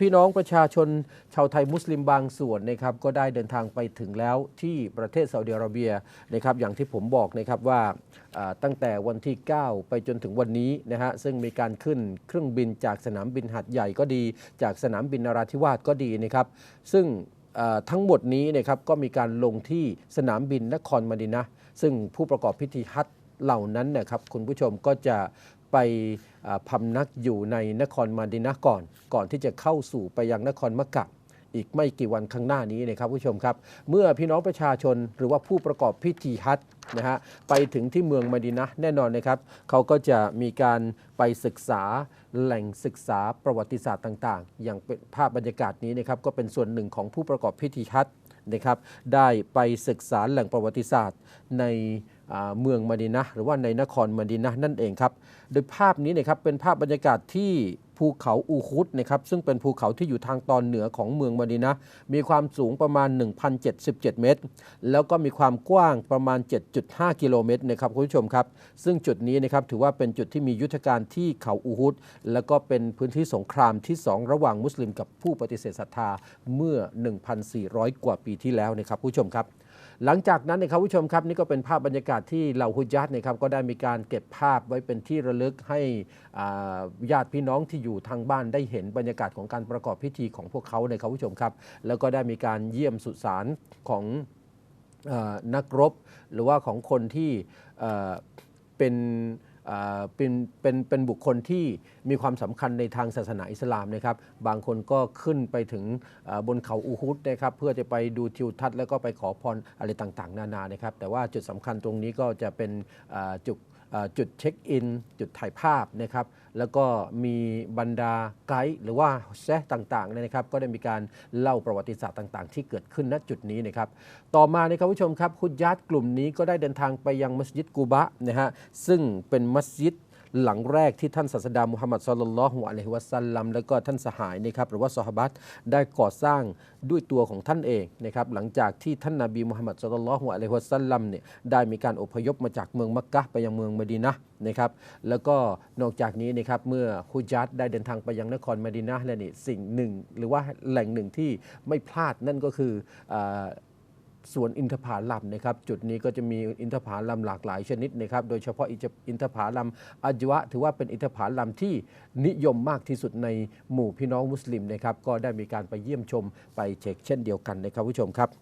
พี่น้องประชาชนชาวไทยมุสลิมบางส่วนนะครับก็ได้เดินทางไปถึงแล้วที่ประเทศซาอุดิอาระเบียนะครับอย่างที่ผมบอกนะครับว่าตั้งแต่วันที่ 9 ไปจนถึงวันนี้นะฮะซึ่งมีการขึ้นเครื่องบินจากสนามบินหัดใหญ่ก็ดี จากสนามบินนราธิวาสก็ดีนะครับซึ่งทั้งหมดนี้นะครับก็มีการลงที่สนามบินนครมดินะซึ่งผู้ประกอบพิธีฮัจญ์เหล่านั้นนะครับคุณผู้ชมก็จะ ไปพำนักอยู่ในนครมาดินะก่อน ก่อนที่จะเข้าสู่ไปยังนครมักกะอีกไม่กี่วันข้างหน้านี้นะครับผู้ชมครับ เมื่อพี่น้องประชาชนหรือว่าผู้ประกอบพิธีฮัจนะฮะไปถึงที่เมืองมาดินะแน่นอนนะครับเขาก็จะมีการไปศึกษาแหล่งศึกษาประวัติศาสตร์ต่าง ๆ อย่างเป็นภาพบรรยากาศนี้นะครับก็เป็นส่วนหนึ่งของผู้ประกอบพิธีฮัจนะครับได้ไปศึกษาแหล่งประวัติศาสตร์ในเมืองมดินะหรือว่าในนครมดินะนั่นเองครับ โดยภาพนี้นะครับเป็นภาพบรรยากาศที่ภูเขาอูคุดนะครับซึ่งเป็นภูเขาที่อยู่ทางตอนเหนือของเมืองมดินะมีความสูงประมาณ 1,077 เมตร แล้วก็มีความกว้างประมาณ 7.5 กิโลเมตรนะครับคุณผู้ชมครับ ซึ่งจุดนี้นะครับถือว่าเป็นจุดที่มียุทธการที่เขาอูฮุดแล้วก็เป็นพื้นที่สงครามที่ 2 ระหว่างมุสลิมกับผู้ปฏิเสธศรัทธาเมื่อ 1,400 กว่าปีที่แล้วนะครับผู้ชมครับ หลังจากนั้นนะครับผู้ชมครับนี่ก็เป็นภาพบรรยากาศที่เหล่าฮุญญาตนะครับก็ได้มีการเก็บภาพไว้เป็นที่ระลึกให้ญาติพี่น้องที่อยู่ทางบ้านได้เห็นบรรยากาศของการประกอบพิธีของพวกเขานะครับผู้ชมครับ แล้วก็ได้มีการเยี่ยมสุสานของอนักรบ หรือว่าของคนที่เป็น เป็นเป็นเป็นบุคคลที่มีความสำคัญในทางศาสนาอิสลามนะครับ บางคนก็ขึ้นไปถึงบนเขาอูฮุดนะครับเพื่อจะไปดูทิวทัศน์แล้วก็ไปขอพรอะไรต่างๆ นานานะครับ แต่ว่าจุดสำคัญตรงนี้ก็จะเป็นจุด จุดเช็คอิน จุดถ่ายภาพนะครับแล้วก็มีบรรดาไกด์หรือว่าแซะต่างๆเนี่ยนะครับก็ได้มีการเล่าประวัติศาสตร์ต่างๆ ที่เกิดขึ้นณจุดนี้นะครับต่อมานะครับผู้ชมครับฮุญญาตกลุ่มนี้ก็ได้เดินทางไปยังมัสยิดกูบะนะฮะซึ่งเป็นมัสยิด หลังแรกที่ท่านศาสดามุฮัมมัดสุลลัลลอฮุอะลัยฮิวะสัลลัมแล้วก็ท่านสหายนะครับหรือว่าซอฮาบัตได้ก่อสร้างด้วยตัวของท่านเองนะครับหลังจากที่ท่านนาบีมุฮัมมัดสุลลัลลอฮุอะลัยฮิวะสัลลัมเนี่ยได้มีการอพยพมาจากเมืองมักกะไปยังเมืองมดีนะนะครับแล้วก็นอกจากนี้นะครับเมื่อฮุญญาตได้เดินทางไปยังนครมดีนะแล้วนี่สิ่งหนึ่ง หรือว่าแหล่งหนึ่งที่ไม่พลาดนั่นก็คืออ สวนอินทผลัมนะครับจุดนี้ก็จะมีอินทผลัมหลากหลายชนิดนะครับโดยเฉพาะอินทผลัมอัจวะ ถือว่าเป็นอินทผลัมที่นิยมมากที่สุดในหมู่พี่น้องมุสลิมนะครับก็ได้มีการไปเยี่ยมชมไปเช็คเช่นเดียวกันนะครับผู้ชมครับ